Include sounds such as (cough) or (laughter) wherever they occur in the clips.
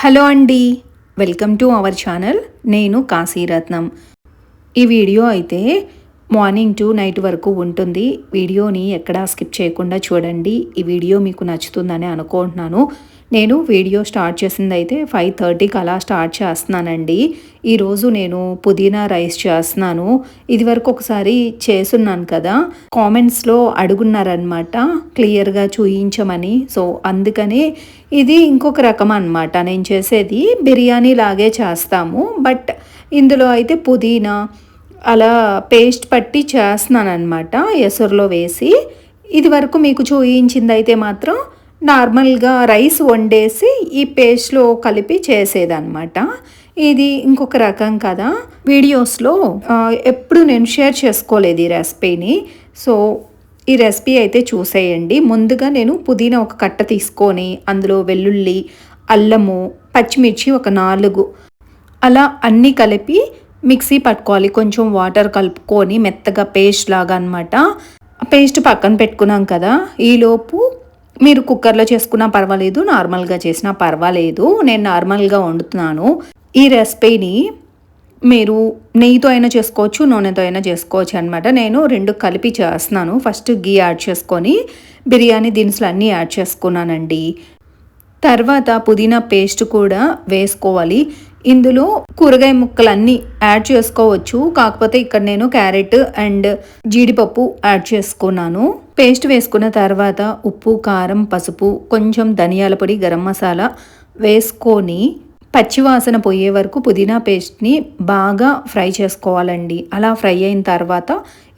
Hello అండి. Welcome to our channel. నేను కాశీరత్నం ఈ వీడియో అయితే మార్నింగ్ టు నైట్ వరకు ఉంటుంది. వీడియోని ఎక్కడా స్కిప్ చేయకుండా చూడండి. ఈ వీడియో మీకు నచ్చుతుందని అనుకుంటున్నాను. నేను వీడియో స్టార్ట్ చేసింది అయితే ఫైవ్ థర్టీకి అలా స్టార్ట్ చేస్తున్నానండి. ఈరోజు నేను పుదీనా రైస్ చేస్తున్నాను. ఇది వరకు ఒకసారి చేసున్నాను కదా. కామెంట్స్లో అడుగున్నారనమాట క్లియర్గా చూయించమని. సో అందుకని ఇది ఇంకొక రకం అనమాట నేను చేసేది బిర్యానీ లాగే చేస్తాము. బట్ ఇందులో అయితే పుదీనా అలా పేస్ట్ పట్టి చేస్తున్నాను అనమాట ఎసరులో వేసి. ఇది వరకు మీకు చూయించింది అయితే మాత్రం నార్మల్గా రైస్ వండేసి ఈ పేస్ట్లో కలిపి చేసేదన్నమాట. ఇది ఇంకొక రకం కదా. వీడియోస్లో ఎప్పుడు నేను షేర్ చేసుకోలేదు ఈ రెసిపీని. సో ఈ రెసిపీ అయితే చూసేయండి. ముందుగా నేను పుదీనా ఒక కట్ట తీసుకొని అందులో వెల్లుల్లి అల్లము పచ్చిమిర్చి ఒక నాలుగు. అలా అన్నీ కలిపి మిక్సీ పట్టుకోవాలి. కొంచెం వాటర్ కలుపుకొని మెత్తగా పేస్ట్ లాగా అనమాట పేస్ట్ పక్కన పెట్టుకున్నాం కదా. ఈలోపు మీరు కుక్కర్లో చేసుకున్నా పర్వాలేదు నార్మల్గా చేసినా పర్వాలేదు నేను నార్మల్గా వండుతున్నాను. ఈ రెసిపీని మీరు నెయ్యితో అయినా చేసుకోవచ్చు నూనెతో అయినా చేసుకోవచ్చు అనమాట నేను రెండు కలిపి చేస్తున్నాను. ఫస్ట్ గీ యాడ్ చేసుకొని బిర్యానీ దినుసులు అన్నీ యాడ్ చేసుకున్నానండి. తర్వాత పుదీనా పేస్ట్ కూడా వేసుకోవాలి. ఇందులో కూరగాయ ముక్కలన్నీ యాడ్ చేసుకోవచ్చు. కాకపోతే ఇక్కడ నేను క్యారెట్ అండ్ జీడిపప్పు యాడ్ చేసుకున్నాను. పేస్ట్ వేసుకున్న తర్వాత ఉప్పు కారం పసుపు కొంచెం ధనియాల పొడి గరం మసాలా వేసుకొని పచ్చివాసన పోయే వరకు పుదీనా పేస్ట్ని బాగా ఫ్రై చేసుకోవాలండి. అలా ఫ్రై అయిన తర్వాత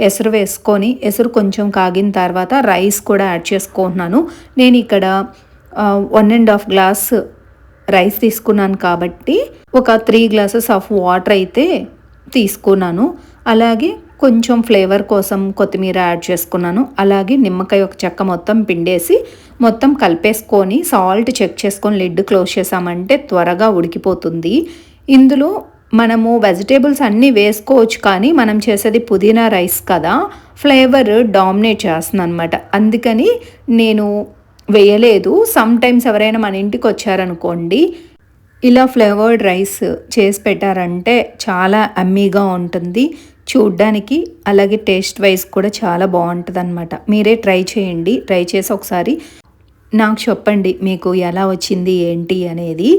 ఎసురు వేసుకొని ఎసురు కొంచెం కాగిన తర్వాత రైస్ కూడా యాడ్ చేసుకుంటున్నాను. నేను ఇక్కడ one and half glass rice తీసుకున్నాను కాబట్టి ఒక త్రీ గ్లాసెస్ ఆఫ్ వాటర్ అయితే తీసుకున్నాను. అలాగే కొంచెం ఫ్లేవర్ కోసం కొత్తిమీర యాడ్ చేసుకున్నాను. అలాగే నిమ్మకాయ ఒక చెక్క మొత్తం పిండేసి మొత్తం కలిపేసుకొని సాల్ట్ చెక్ చేసుకొని లిడ్ క్లోజ్ చేసామంటే త్వరగా ఉడికిపోతుంది. ఇందులో మనము వెజిటేబుల్స్ అన్నీ వేసుకోవచ్చు కానీ మనం చేసేది పుదీనా రైస్ కదా ఫ్లేవర్ డామినేట్ చేస్తుంది అనమాట అందుకని నేను వేయలేదు. సమ్ టైమ్స్ ఎవరైనా మన ఇంటికి వచ్చారనుకోండి ఇలా ఫ్లేవర్డ్ రైస్ చేసి పెట్టారంటే చాలా అమ్మీగా ఉంటుంది. చూడ్డానికి అలాగే టేస్ట్ వైజ్ కూడా చాలా బాగుంటుంది అనమాట మీరే ట్రై చేయండి. ట్రై చేసి ఒకసారి నాకు చెప్పండి మీకు ఎలా వచ్చింది ఏంటి అనేది.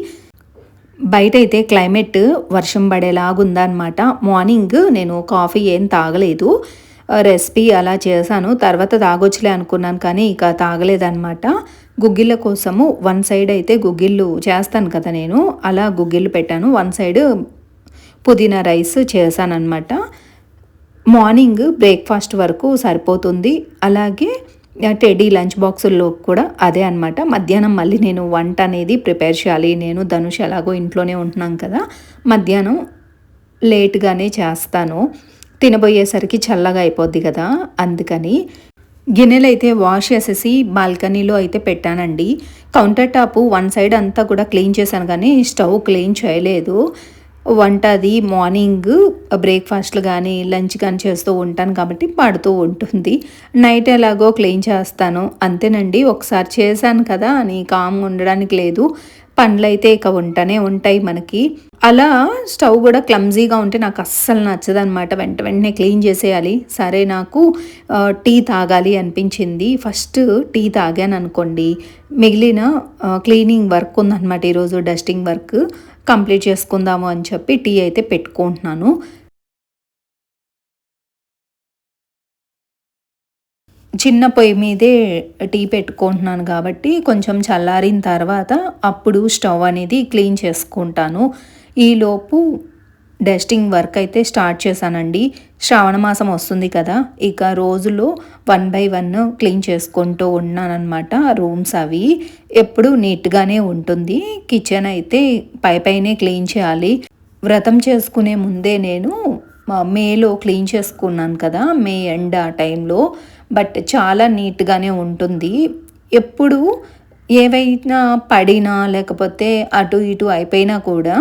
బయట అయితే క్లైమేట్ వర్షం పడేలాగుందనమాట మార్నింగ్ నేను కాఫీ ఏం తాగలేదు. రెసిపీ అలా చేశాను. తర్వాత తాగొచ్చులే అనుకున్నాను కానీ ఇక తాగలేదనమాట గుగ్గిళ్ళ కోసము వన్ సైడ్ అయితే గుగ్గిళ్ళు చేస్తాను కదా నేను. అలా గుగ్గిళ్ళు పెట్టాను. వన్ సైడ్ పుదీనా రైస్ చేశానమాట మార్నింగ్ బ్రేక్ఫాస్ట్ వరకు సరిపోతుంది. అలాగే టెడీ లంచ్ బాక్సుల్లో కూడా అదే అనమాట మధ్యాహ్నం మళ్ళీ నేను వంట అనేది ప్రిపేర్ చేయాలి. నేను ధనుష్ ఎలాగో ఇంట్లోనే ఉంటున్నాం కదా. మధ్యాహ్నం లేట్గానే చేస్తాను. తినబోయేసరికి చల్లగా అయిపోద్ది కదా అందుకని గిన్నెలు అయితే వాష్ చేసేసి బాల్కనీలో అయితే పెట్టానండి. కౌంటర్ టాప్ వన్ సైడ్ అంతా కూడా క్లీన్ చేశాను కానీ స్టవ్ క్లీన్ చేయలేదు. వంట అది మార్నింగ్ బ్రేక్ఫాస్ట్లు కానీ లంచ్ కానీ చేస్తూ ఉంటాను కాబట్టి పడుతూ ఉంటుంది. నైట్ ఎలాగో క్లీన్ చేస్తాను. అంతేనండి ఒకసారి చేశాను కదా అని కామ్ ఉండడానికి లేదు. పండ్లయితే ఇక ఉంటనే ఉంటాయి మనకి. అలా స్టవ్ కూడా క్లమ్జీగా ఉంటే నాకు అస్సలు నచ్చదు అనమాట వెంట వెంటనే క్లీన్ చేసేయాలి. సరే నాకు టీ తాగాలి అనిపించింది. ఫస్ట్ టీ తాగాను అనుకోండి. మిగిలిన క్లీనింగ్ వర్క్ ఉందన్నమాట ఈరోజు డస్టింగ్ వర్క్ కంప్లీట్ చేసుకుందాము అని చెప్పి టీ అయితే పెట్టుకుంటున్నాను. చిన్న పొయ్యి మీదే టీ పెట్టుకుంటున్నాను కాబట్టి కొంచెం చల్లారిన తర్వాత అప్పుడు స్టవ్ అనేది క్లీన్ చేసుకుంటాను. ఈలోపు డస్టింగ్ వర్క్ అయితే స్టార్ట్ చేశానండి. శ్రావణ మాసం వస్తుంది కదా ఇక రోజులో వన్ బై వన్ క్లీన్ చేసుకుంటూ ఉన్నానమాట రూమ్స్ అవి. ఎప్పుడు నీట్గానే ఉంటుంది. కిచెన్ అయితే పై పైనే క్లీన్ చేయాలి. వ్రతం చేసుకునే ముందే నేను మేలో క్లీన్ చేసుకున్నాను కదా మే ఎండ్ ఆ టైంలో. బట్ చాలా నీట్గానే ఉంటుంది. ఎప్పుడు ఏవైనా పడినా లేకపోతే అటు ఇటు అయిపోయినా కూడా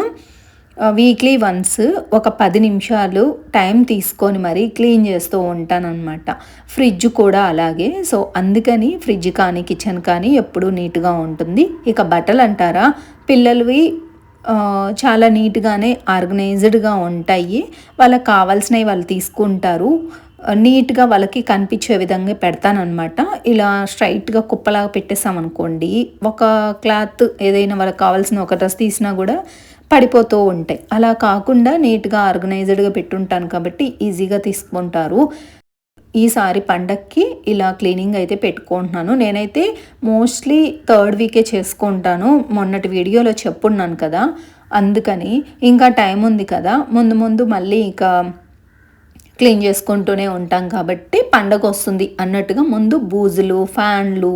వీక్లీ వన్స్ ఒక పది నిమిషాలు టైం తీసుకొని మరీ క్లీన్ చేస్తూ ఉంటానన్నమాట. ఫ్రిడ్జ్ కూడా అలాగే. సో అందుకని ఫ్రిడ్జ్ కానీ కిచెన్ కానీ ఎప్పుడూ నీట్గా ఉంటుంది. ఇక బట్టలు అంటారా? పిల్లలవి చాలా నీట్గానే ఆర్గనైజ్డ్గా ఉంటాయి. వాళ్ళకి కావాల్సినవి వాళ్ళు తీసుకుంటారు. నీట్గా వాళ్ళకి కనిపించే విధంగా పెడతానమాట ఇలా స్ట్రైట్గా కుప్పలాగా పెట్టేసామనుకోండి ఒక క్లాత్ ఏదైనా వాళ్ళకి కావాల్సిన ఒక డ్రెస్ తీసినా కూడా పడిపోతూ ఉంటాయి. అలా కాకుండా నీట్గా ఆర్గనైజ్డ్గా పెట్టుంటాను కాబట్టి ఈజీగా తీసుకుంటారు. ఈసారి పండక్కి ఇలా క్లీనింగ్ అయితే పెట్టుకుంటున్నాను. నేనైతే మోస్ట్లీ థర్డ్ వీకే చేసుకుంటాను. మొన్నటి వీడియోలో చెప్పున్నాను కదా అందుకని. ఇంకా టైం ఉంది కదా ముందు ముందు మళ్ళీ ఇంకా క్లీన్ చేసుకుంటూనే ఉంటాం కాబట్టి పండగ వస్తుంది అన్నట్టుగా ముందు బూజులు ఫ్యాన్లు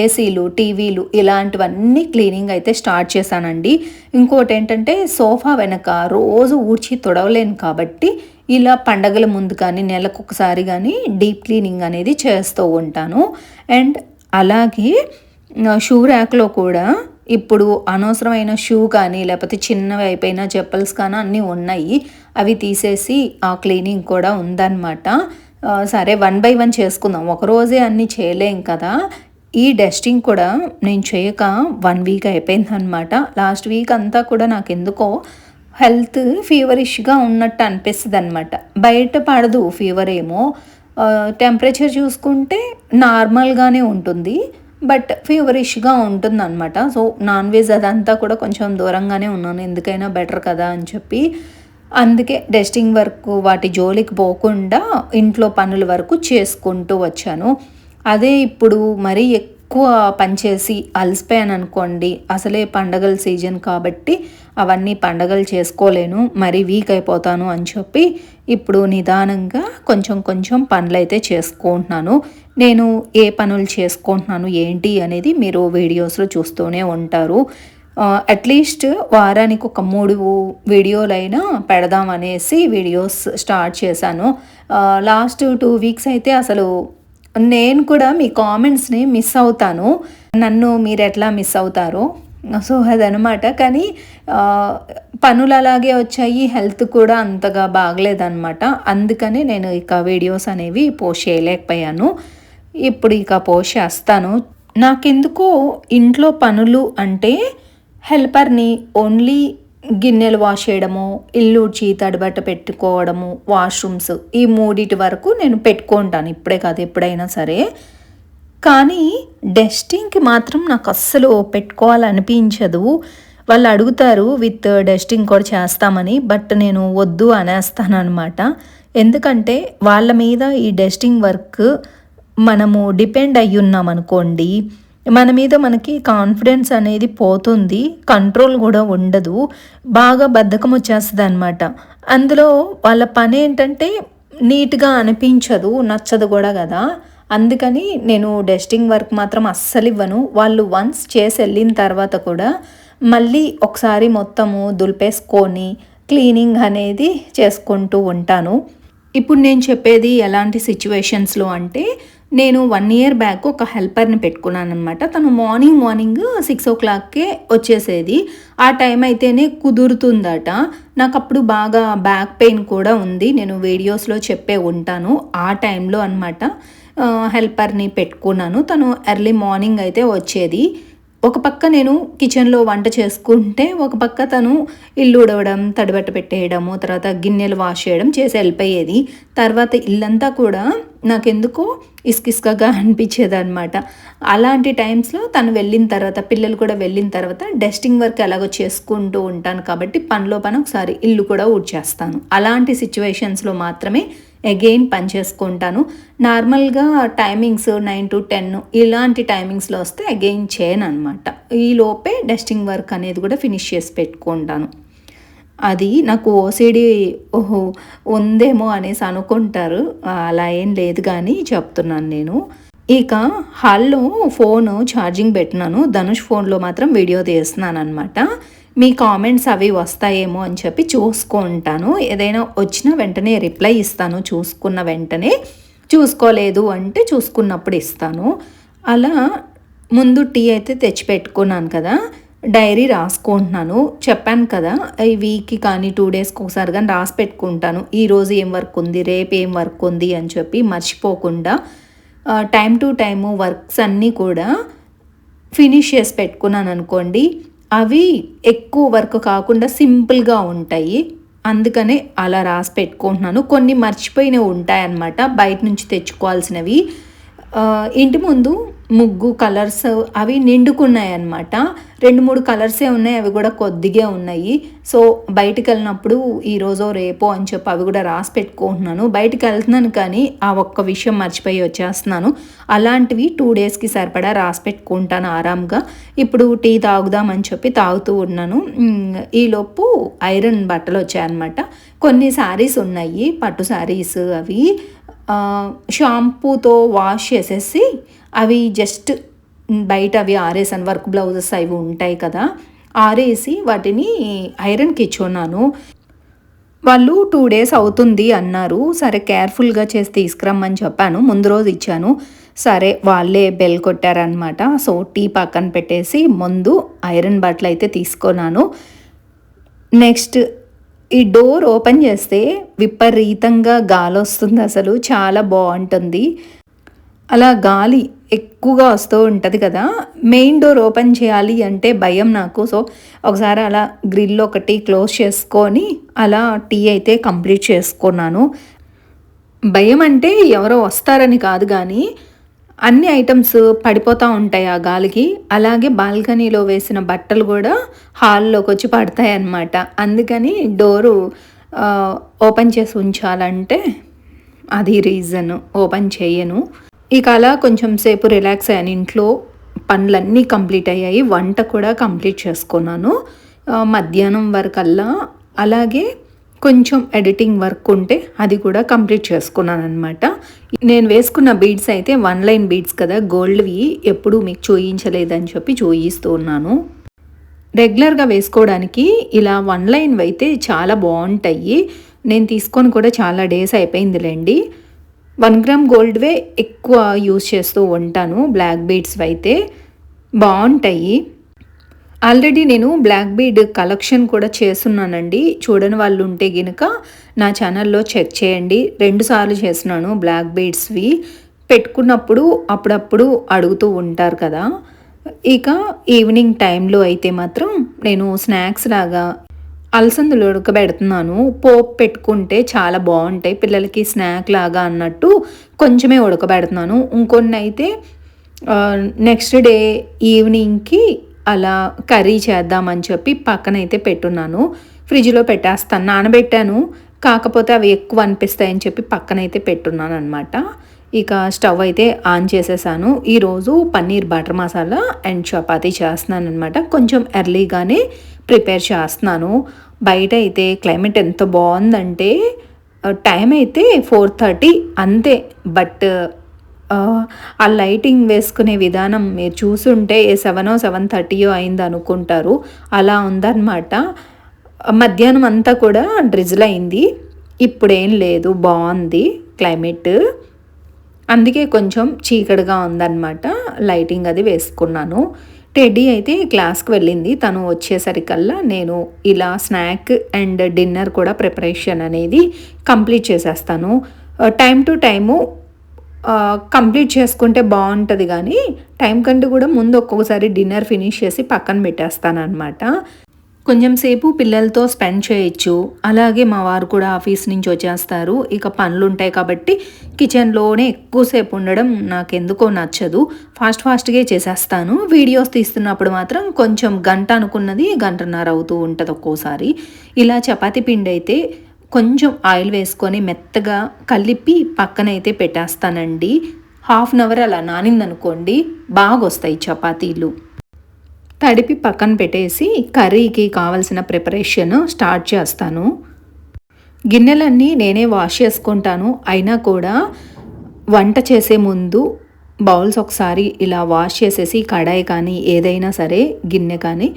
ఏసీలు టీవీలు ఇలాంటివన్నీ క్లీనింగ్ అయితే స్టార్ట్ చేశానండి. ఇంకోటి ఏంటంటే సోఫా వెనక రోజు ఊడ్చి తొడవలేను కాబట్టి ఇలా పండగల ముందు కానీ నెలకు ఒకసారి కానీ డీప్ క్లీనింగ్ అనేది చేస్తూ ఉంటాను. అండ్ అలాగే షూ ర్యాక్లో కూడా ఇప్పుడు అనవసరమైన షూ కానీ లేకపోతే చిన్నవి అయిపోయిన చెప్పల్స్ కానీ అన్నీ ఉన్నాయి. అవి తీసేసి ఆ క్లీనింగ్ కూడా ఉందన్నమాట. సరే వన్ బై వన్ చేసుకుందాం. ఒకరోజే అన్నీ చేయలేం కదా. ఈ డస్టింగ్ కూడా నేను చేయక వన్ వీక్ అయిపోయిందనమాట లాస్ట్ వీక్ అంతా కూడా నాకు ఎందుకో హెల్త్ ఫీవరిష్గా ఉన్నట్టు అనిపిస్తుంది అనమాట బయట పడదు ఫీవర్ ఏమో. టెంపరేచర్ చూసుకుంటే నార్మల్గానే ఉంటుంది. బట్ ఫీవరిష్గా ఉంటుంది అనమాట సో నాన్ వెజ్ అదంతా కూడా కొంచెం దూరంగానే ఉన్నాను. ఎందుకైనా బెటర్ కదా అని చెప్పి అందుకే డెస్టింగ్ వర్క్ వాటి జోలికి పోకుండా ఇంట్లో పనుల వరకు చేసుకుంటూ వచ్చాను. అదే ఇప్పుడు మరీ ఎక్కువ పనిచేసి అలసిపోయాను అనుకోండి అసలే పండగల సీజన్ కాబట్టి అవన్నీ పండగలు చేసుకోలేను మరీ వీక్ అయిపోతాను అని చెప్పి ఇప్పుడు నిదానంగా కొంచెం కొంచెం పనులు అయితే చేసుకుంటున్నాను. నేను ఏ పనులు చేసుకుంటున్నాను ఏంటి అనేది మీరు వీడియోస్లో చూస్తూనే ఉంటారు. అట్లీస్ట్ వారానికి ఒక మూడు వీడియోలైనా పెడదాం అనేసి వీడియోస్ స్టార్ట్ చేశాను. లాస్ట్ టూ వీక్స్ అయితే అసలు నేను కూడా మీ కామెంట్స్ని మిస్ అవుతాను. నన్ను మీరు ఎట్లా మిస్ అవుతారో. సో అదనమాట కానీ పనులు అలాగే వచ్చాయి. హెల్త్ కూడా అంతగా బాగలేదన్నమాట. అందుకని నేను ఇక వీడియోస్ అనేవి పోస్ట్ చేయలేకపోయాను. ఇప్పుడు ఇక పోస్ట్ చేస్తాను. నాకెందుకో ఇంట్లో పనులు అంటే హెల్పర్ని ఓన్లీ గిన్నెలు వాష్ చేయడము ఇల్లు ఉడ్చి తడిబట్ట పెట్టుకోవడము వాష్రూమ్స్ ఈ మూడిటి వరకు నేను పెట్టుకుంటాను. ఇప్పుడే కాదు ఎప్పుడైనా సరే. కానీ డస్టింగ్కి మాత్రం నాకు అస్సలు పెట్టుకోవాలనిపించదు. వాళ్ళు అడుగుతారు విత్ డస్టింగ్ కూడా చేస్తామని బట్ నేను వద్దు అనేస్తాను అనమాట ఎందుకంటే వాళ్ళ మీద ఈ డస్టింగ్ వర్క్ మనము డిపెండ్ అయ్యి ఉన్నాం అనుకోండి మన మీద మనకి కాన్ఫిడెన్స్ అనేది పోతుంది కంట్రోల్ కూడా ఉండదు బాగా బద్ధకం వచ్చేస్తుంది అనమాట అందులో వాళ్ళ పని ఏంటంటే నీట్గా అనిపించదు నచ్చదు కూడా కదా. అందుకని నేను డస్టింగ్ వర్క్ మాత్రం అస్సలు ఇవ్వను. వాళ్ళు వన్స్ చేసి వెళ్ళిన తర్వాత కూడా మళ్ళీ ఒకసారి మొత్తము దులిపేసుకొని క్లీనింగ్ అనేది చేసుకుంటూ ఉంటాను. ఇప్పుడు నేను చెప్పేది ఎలాంటి సిచ్యువేషన్స్లో అంటే నేను వన్ ఇయర్ బ్యాక్ ఒక హెల్పర్ని పెట్టుకున్నాను అనమాట తను మార్నింగ్ మార్నింగ్ సిక్స్ ఓ క్లాక్కే వచ్చేసేది. ఆ టైం అయితేనే కుదురుతుందట. నాకు అప్పుడు బాగా బ్యాక్ పెయిన్ కూడా ఉంది. నేను వీడియోస్లో చెప్పే ఉంటాను. ఆ టైంలో అనమాట హెల్పర్ని పెట్టుకున్నాను. తను ఎర్లీ మార్నింగ్ అయితే వచ్చేది. ఒక పక్క నేను కిచెన్లో వంట చేసుకుంటే ఒక పక్క తను ఇల్లు ఉడవడం తడిబట్ట పెట్టేయడము తర్వాత గిన్నెలు వాష్ చేయడం చేసి వెళ్ళిపోయేది. తర్వాత ఇల్లంతా కూడా నాకెందుకో ఇసుకిసుకగా (laughs) అనిపించేది అనమాట అలాంటి టైమ్స్లో తను వెళ్ళిన తర్వాత పిల్లలు కూడా వెళ్ళిన తర్వాత డస్టింగ్ వర్క్ ఎలాగో చేసుకుంటూ ఉంటాను కాబట్టి పనిలో పని ఒకసారి ఇల్లు కూడా ఊడ్చేస్తాను. అలాంటి సిచ్యువేషన్స్లో మాత్రమే అగైన్ పని చేసుకుంటాను. నార్మల్గా టైమింగ్స్ నైన్ టు టెన్ ఇలాంటి టైమింగ్స్లో వస్తే అగైన్ చేయను అనమాట ఈ లోపే డస్టింగ్ వర్క్ అనేది కూడా ఫినిష్ చేసి పెట్టుకుంటాను. అది నాకు ఓసిడి ఓహో ఉందేమో అనేసి అనుకుంటారు. అలా ఏం లేదు కానీ చెప్తున్నాను నేను. ఇక హాల్లో ఫోన్ ఛార్జింగ్ పెట్టినాను. ధనుష్ ఫోన్లో మాత్రం వీడియో తీస్తున్నాను అనమాట మీ కామెంట్స్ అవి వస్తాయేమో అని చెప్పి చూసుకుంటాను. ఏదైనా వచ్చిన వెంటనే రిప్లై ఇస్తాను. చూసుకున్న వెంటనే చూసుకోలేదు అంటే చూసుకున్నప్పుడు ఇస్తాను. అలా ముందు టీ అయితే తెచ్చిపెట్టుకున్నాను కదా. డైరీ రాసుకుంటున్నాను. చెప్పాను కదా ఈ వీక్కి కానీ టూ డేస్కి ఒకసారి కానీ రాసి పెట్టుకుంటాను. ఈరోజు ఏం వర్క్ ఉంది రేపు ఏం వర్క్ ఉంది అని చెప్పి మర్చిపోకుండా టైం టు టైము వర్క్స్ అన్నీ కూడా ఫినిష్ చేసి పెట్టుకున్నాను అనుకోండి అవి ఎక్కువ వర్క్ కాకుండా సింపుల్గా ఉంటాయి. అందుకనే అలా రాసి పెట్టుకుంటున్నాను. కొన్ని మర్చిపోయినవి ఉంటాయన్నమాట. బయట నుంచి తెచ్చుకోవాల్సినవి. ఇంటి ముందు ముగ్గు కలర్స్ అవి నిండుకున్నాయి అన్నమాట రెండు మూడు కలర్సే ఉన్నాయి అవి కూడా కొద్దిగా ఉన్నాయి. సో బయటకు వెళ్ళినప్పుడు ఈరోజో రేపో అని చెప్పి అవి కూడా రాసి పెట్టుకుంటున్నాను. బయటకు వెళ్తున్నాను కానీ ఆ ఒక్క విషయం మర్చిపోయి వచ్చేస్తున్నాను. అలాంటివి టూ డేస్కి సరిపడా రాసి పెట్టుకుంటాను ఆరాంగా. ఇప్పుడు టీ తాగుదామని చెప్పి తాగుతూ ఉన్నాను. ఈలోపు ఐరన్ బట్టలు వచ్చాయన్నమాట. కొన్ని శారీస్ ఉన్నాయి పట్టు శారీస్ అవి. షాంపూతో వాష్ చేసేసి అవి జస్ట్ బయట అవి ఆరేసాను వర్క్ బ్లౌజెస్ అవి ఉంటాయి కదా ఆరేసి వాటిని ఐరన్కి ఇచ్చున్నాను. వాళ్ళు టూ డేస్ అవుతుంది అన్నారు. సరే కేర్ఫుల్గా చేసి తీసుకురమ్మని చెప్పాను. ముందు రోజు ఇచ్చాను. సరే వాళ్ళే బెల్ కొట్టారనమాట సో టీ పక్కన పెట్టేసి ముందు ఐరన్ బట్టలు అయితే తీసుకున్నాను. నెక్స్ట్ ఈ డోర్ ఓపెన్ చేస్తే విపరీతంగా గాలి వస్తుంది అసలు. చాలా బాగుంటుంది. అలా గాలి ఎక్కువగా వస్తూ ఉంటుంది కదా మెయిన్ డోర్ ఓపెన్ చేయాలి అంటే భయం నాకు. సో ఒకసారి అలా గ్రిల్ ఒకటి క్లోజ్ చేసుకొని అలా టీ అయితే కంప్లీట్ చేసుకున్నాను. భయం అంటే ఎవరో వస్తారని కాదు కానీ అన్ని ఐటమ్స్ పడిపోతూ ఉంటాయి ఆ గాలికి. అలాగే బాల్కనీలో వేసిన బట్టలు కూడా హాల్లోకి వచ్చి పడతాయి అన్నమాట. అందుకని డోరు ఓపెన్ చేసి ఉంచాలంటే అది రీజన్. ఓపెన్ చేయను. ఇక అలా కొంచెం సేపు రిలాక్స్ అయ్యాను. ఇంట్లో పనులన్నీ కంప్లీట్ అయ్యాయి. వంట కూడా కంప్లీట్ చేసుకున్నాను. మధ్యాహ్నం వరకల్లా. అలాగే కొంచెం ఎడిటింగ్ వర్క్ ఉంటే అది కూడా కంప్లీట్ చేసుకున్నాను అనమాట నేను వేసుకున్న బీడ్స్ అయితే వన్ లైన్ బీడ్స్ కదా గోల్డ్వి ఎప్పుడు మీకు చూయించలేదని చెప్పి చూయిస్తూ ఉన్నాను. రెగ్యులర్గా వేసుకోవడానికి ఇలా వన్ లైన్ అయితే చాలా బాగుంటాయి. నేను తీసుకొని కూడా చాలా డేస్ అయిపోయిందిలేండి. వన్ గ్రామ్ గోల్డ్వే ఎక్కువ యూస్ చేస్తూ ఉంటాను. బ్లాక్ బీడ్స్వి అయితే బాగుంటాయి. ఆల్రెడీ నేను బ్లాక్ బీడ్ కలెక్షన్ కూడా చేస్తున్నానండి. చూడని వాళ్ళు ఉంటే గినక నా ఛానల్లో చెక్ చేయండి. రెండుసార్లు చేస్తున్నాను బ్లాక్ బీడ్స్వి. పెట్టుకున్నప్పుడు అప్పుడప్పుడు అడుగుతూ ఉంటారు కదా. ఇక ఈవినింగ్ టైంలో అయితే మాత్రం నేను స్నాక్స్ లాగా అలసందులు ఉడకబెడుతున్నాను. పోపు పెట్టుకుంటే చాలా బాగుంటాయి. పిల్లలకి స్నాక్ లాగా అన్నట్టు కొంచెమే ఉడకబెడుతున్నాను. ఇంకొన్ని అయితే నెక్స్ట్ డే ఈవినింగ్కి అలా కర్రీ చేద్దామని చెప్పి పక్కనైతే పెట్టున్నాను. ఫ్రిడ్జ్లో పెట్టేస్తాను. నానబెట్టాను. కాకపోతే అవి ఎక్కువ అనిపిస్తాయని చెప్పి పక్కనైతే పెట్టున్నాను అనమాట ఇక స్టవ్ అయితే ఆన్ చేసేసాను. ఈరోజు పన్నీర్ బటర్ మసాలా అండ్ చపాతీ చేస్తున్నాను అనమాట కొంచెం ఎర్లీగానే ప్రిపేర్ చేస్తున్నాను. బయట అయితే క్లైమేట్ ఎంత బాగుందంటే టైం అయితే ఫోర్ థర్టీ అంతే. బట్ ఆ లైటింగ్ వేసుకునే విధానం మీరు చూసుంటే సెవెనో సెవెన్ థర్టీయో అయింది అనుకుంటారు. అలా ఉందన్నమాట. మధ్యాహ్నం అంతా కూడా డ్రిజిల్ అయింది ఇప్పుడేం లేదు బాగుంది క్లైమేట్. అందుకే కొంచెం చీకటిగా ఉందన్నమాట. లైటింగ్ అది వేసుకున్నాను. టెడ్డీ అయితే క్లాస్కి వెళ్ళింది. తను వచ్చేసరికల్లా నేను ఇలా స్నాక్ అండ్ డిన్నర్ కూడా ప్రిపరేషన్ అనేది కంప్లీట్ చేసేస్తాను. టైం టు టైము కంప్లీట్ చేసుకుంటే బాగుంటుంది కానీ టైం కంటే కూడా ముందు ఒక్కొక్కసారి డిన్నర్ ఫినిష్ చేసి పక్కన పెట్టేస్తాను అనమాట కొంచెం సేపు పిల్లలతో స్పెండ్ చేయొచ్చు. అలాగే మా వారు కూడా ఆఫీస్ నుంచి వచ్చేస్తారు. ఇక పనులు ఉంటాయి కాబట్టి కిచెన్లోనే ఎక్కువసేపు ఉండడం నాకు ఎందుకో నచ్చదు. ఫాస్ట్ ఫాస్ట్గా చేసేస్తాను. వీడియోస్ తీస్తున్నప్పుడు మాత్రం కొంచెం గంట అనుకున్నది గంటన్నర అవుతూ ఉంటుంది ఒక్కోసారి. ఇలా చపాతీ పిండి అయితే కొంచెం ఆయిల్ వేసుకొని మెత్తగా కలిపి పక్కనైతే పెట్టేస్తానండి. హాఫ్ అన్ అవర్ అలా నానిందనుకోండి బాగా వస్తాయి చపాతీలు. తడిపి పక్కన పెట్టేసి కర్రీకి కావలసిన ప్రిపరేషన్ స్టార్ట్ చేస్తాను. గిన్నెలన్నీ నేనే వాష్ చేసుకుంటాను. అయినా కూడా వంట చేసే ముందు బౌల్స్ ఒకసారి ఇలా వాష్ చేసేసి కడాయి కానీ ఏదైనా సరే గిన్నె కానీ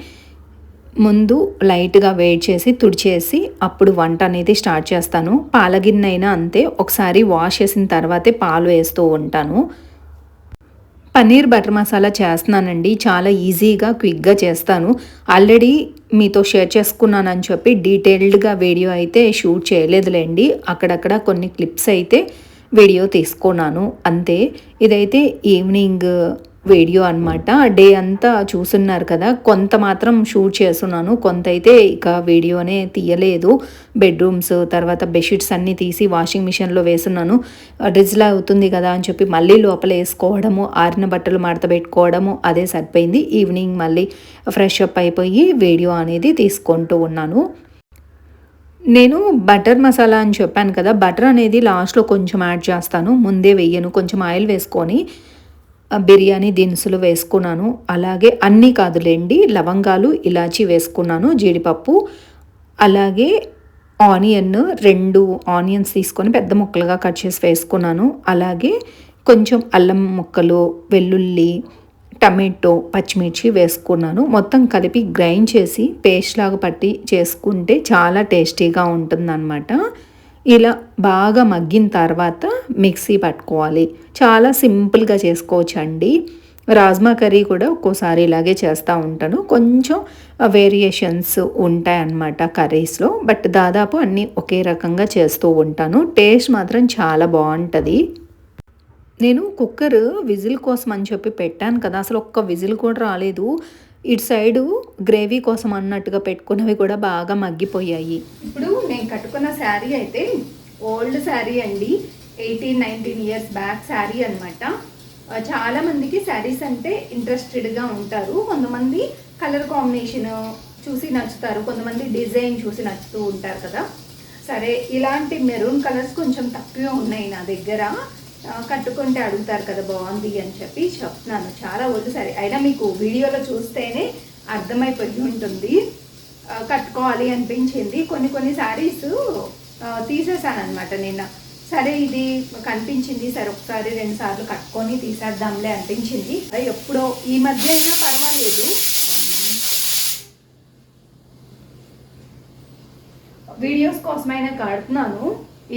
ముందు లైట్గా వేడి చేసి తుడిచేసి అప్పుడు వంట అనేది స్టార్ట్ చేస్తాను. పాల గిన్నె అయినా అంతే ఒకసారి వాష్ చేసిన తర్వాతే పాలు వేస్తూ ఉంటాను. పన్నీర్ బటర్ మసాలా చేస్తున్నానండి. చాలా ఈజీగా క్విక్గా చేస్తాను. ఆల్రెడీ మీతో షేర్ చేసుకున్నానని చెప్పి డీటెయిల్డ్గా వీడియో అయితే షూట్ చేయలేదులేండి. అక్కడక్కడ కొన్ని క్లిప్స్ అయితే వీడియో తీసుకున్నాను. అంతే. ఇదైతే ఈవినింగ్ వీడియో అనమాట డే అంతా చూస్తున్నారు కదా. కొంత మాత్రం షూట్ చేస్తున్నాను. కొంత అయితే ఇక వీడియోనే తీయలేదు. బెడ్రూమ్స్ తర్వాత బెడ్షీట్స్ అన్నీ తీసి వాషింగ్ మిషన్లో వేస్తున్నాను. డ్రిజ్లా అవుతుంది కదా అని చెప్పి మళ్ళీ లోపల వేసుకోవడము ఆరిన బట్టలు మడత పెట్టుకోవడము అదే సరిపోయింది. ఈవినింగ్ మళ్ళీ ఫ్రెష్ అప్ అయిపోయి వీడియో అనేది తీసుకుంటూ ఉన్నాను. నేను బటర్ మసాలా అని చెప్పాను కదా. బటర్ అనేది లాస్ట్లో కొంచెం యాడ్ చేస్తాను. ముందే వెయ్యను. కొంచెం ఆయిల్ వేసుకొని బిర్యానీ దినుసులు వేసుకున్నాను. అలాగే అన్నీ కాదులేండి లవంగాలు ఇలాచి వేసుకున్నాను జీడిపప్పు అలాగే ఆనియన్ రెండు ఆనియన్స్ తీసుకొని పెద్ద ముక్కలుగా కట్ చేసి వేసుకున్నాను. అలాగే కొంచెం అల్లం ముక్కలు వెల్లుల్లి టమాటో పచ్చిమిర్చి వేసుకున్నాను. మొత్తం కలిపి గ్రైండ్ చేసి పేస్ట్ లాగా పట్టి చేసుకుంటే చాలా టేస్టీగా ఉంటుందన్నమాట. ఇలా బాగా మగ్గిన తర్వాత మిక్సీ పట్టుకోవాలి. చాలా సింపుల్గా చేసుకోవచ్చు అండి రాజ్మా కర్రీ కూడా ఒక్కోసారి ఇలాగే చేస్తూ ఉంటాను. కొంచెం వేరియేషన్స్ ఉంటాయన్నమాట కర్రీస్లో. బట్ దాదాపు అన్నీ ఒకే రకంగా చేస్తూ ఉంటాను. టేస్ట్ మాత్రం చాలా బాగుంటుంది. నేను కుక్కర్ విజిల్ కోసం అని చెప్పి పెట్టాను కదా. అసలు ఒక్క విజిల్ కూడా రాలేదు. ఇటు సైడు గ్రేవీ కోసం అన్నట్టుగా పెట్టుకున్నవి కూడా బాగా మగ్గిపోయాయి. ఇప్పుడు నేను కట్టుకున్న శారీ అయితే ఓల్డ్ శారీ అండి. Eighteen nineteen years back sari అనమాట చాలా మందికి శారీస్ అంటే ఇంట్రెస్టెడ్గా ఉంటారు. కొంతమంది కలర్ కాంబినేషన్ చూసి నచ్చుతారు. కొంతమంది డిజైన్ చూసి నచ్చుతూ ఉంటారు కదా. సరే ఇలాంటి మెరూన్ కలర్స్ కొంచెం తక్కువ ఉన్నాయి నా దగ్గర. కట్టుకుంటే అడుగుతారు కదా బాగుంది అని చెప్పి చెప్తున్నాను. చాలా వద్దు సరే. అయినా మీకు వీడియోలో చూస్తేనే అర్థమైపోయి ఉంటుంది. కట్టుకోవాలి అనిపించింది. కొన్ని కొన్ని శారీస్ తీసేసాను అనమాట నిన్న. సరే ఇది కనిపించింది. సరే ఒకసారి రెండు సార్లు కట్టుకొని తీసేద్దాంలే అనిపించింది. ఎప్పుడో ఈ మధ్య అయినా పర్వాలేదు. వీడియోస్ కోసమైనా కడుతున్నాను.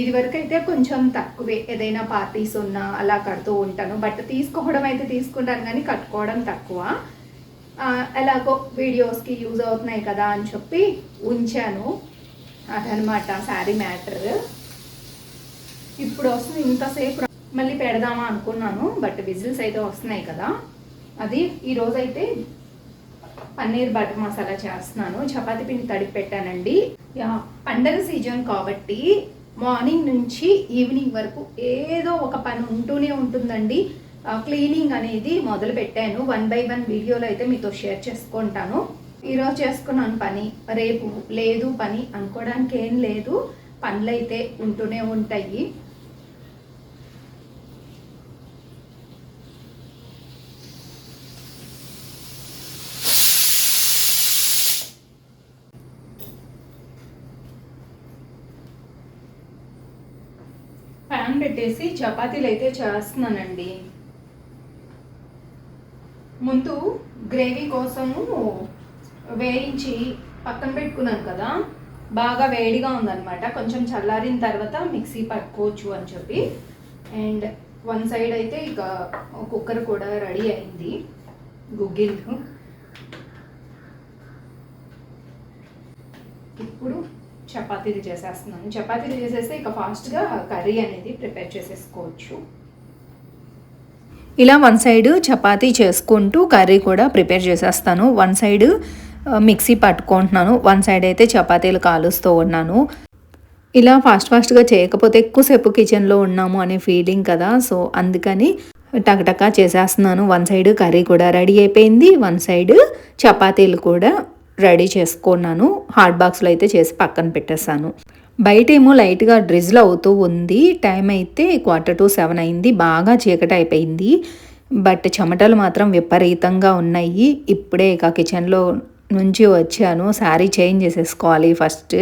ఇది వరకు అయితే కొంచెం తక్కువే. ఏదైనా పార్టీస్ ఉన్నా అలా కడుతూ ఉంటాను. బట్ తీసుకోవడం అయితే తీసుకుంటాను కానీ కట్టుకోవడం తక్కువ. ఎలాగో వీడియోస్కి యూజ్ అవుతున్నాయి కదా అని చెప్పి ఉంచాను. అదనమాట శారీ మ్యాటర్. ఇప్పుడు వస్తుంది ఇంతసేపు. మళ్ళీ పెడదామా అనుకున్నాను బట్ విజిల్స్ అయితే వస్తున్నాయి కదా. అది ఈరోజైతే పన్నీర్ బటర్ మసాలా చేస్తున్నాను. చపాతి పిండి తడిపి పెట్టానండి. పండగ సీజన్ కాబట్టి మార్నింగ్ నుంచి ఈవినింగ్ వరకు ఏదో ఒక పని ఉంటూనే ఉంటుందండి. క్లీనింగ్ అనేది మొదలు పెట్టాను. వన్ బై వన్ వీడియోలో అయితే మీతో షేర్ చేసుకుంటాను. ఈరోజు చేసుకున్నాను పని. రేపు లేదు పని అనుకోవడానికి ఏం లేదు. పనులు అయితే ఉంటూనే ఉంటాయి ప్యాన్ పెట్టేసి చపాతీలు అయితే చేస్తున్నానండి. ముందు గ్రేవీ కోసము వేయించి పక్కన పెట్టుకున్నాను కదా బాగా వేడిగా ఉందన్నమాట. కొంచెం చల్లారిన తర్వాత మిక్సీ పట్టుకోవచ్చు అని చెప్పి. అండ్ వన్ సైడ్ అయితే ఇక కుక్కర్ కూడా రెడీ అయింది గుగ్గిళ్ళు ఇప్పుడు చపాతీలు చేసేస్తున్నాను. చపాతీలు చేసేస్తే ఇక ఫాస్ట్గా కర్రీ అనేది ప్రిపేర్ చేసేసుకోవచ్చు. ఇలా వన్ సైడ్ చపాతీ చేసుకుంటూ కర్రీ కూడా ప్రిపేర్ చేసేస్తాను. వన్ సైడ్ మిక్సీ పట్టుకుంటున్నాను. వన్ సైడ్ అయితే చపాతీలు కాలుస్తూ ఉన్నాను. ఇలా ఫాస్ట్ ఫాస్ట్గా చేయకపోతే ఎక్కువసేపు కిచెన్లో ఉన్నాము అనే ఫీలింగ్ కదా. సో అందుకని టకటకా చేసేస్తున్నాను. వన్ సైడ్ కర్రీ కూడా రెడీ అయిపోయింది. వన్ సైడ్ చపాతీలు కూడా రెడీ చేసుకున్నాను. హాట్ బాక్స్లో అయితే చేసి పక్కన పెట్టేశాను. బయట ఏమో లైట్గా డ్రిజ్లు అవుతూ ఉంది. టైం అయితే క్వార్టర్ టు సెవెన్ అయింది. బాగా చీకటి అయిపోయింది. బట్ చెమటలు మాత్రం విపరీతంగా ఉన్నాయి. ఇప్పుడే ఇక కిచెన్లో నుంచి వచ్చాను. శారీ చేంజ్ చేసేసుకోవాలి ఫస్ట్.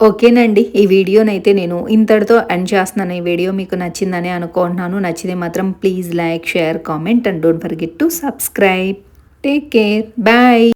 ఓకేనండి. ఈ వీడియోనైతే నేను ఇంతటితో ఎండ్ చేస్తున్నాను. ఈ వీడియో మీకు నచ్చిందని అనుకుంటున్నాను. నచ్చితే మాత్రం please like share comment and don't forget to subscribe. Take care. Bye.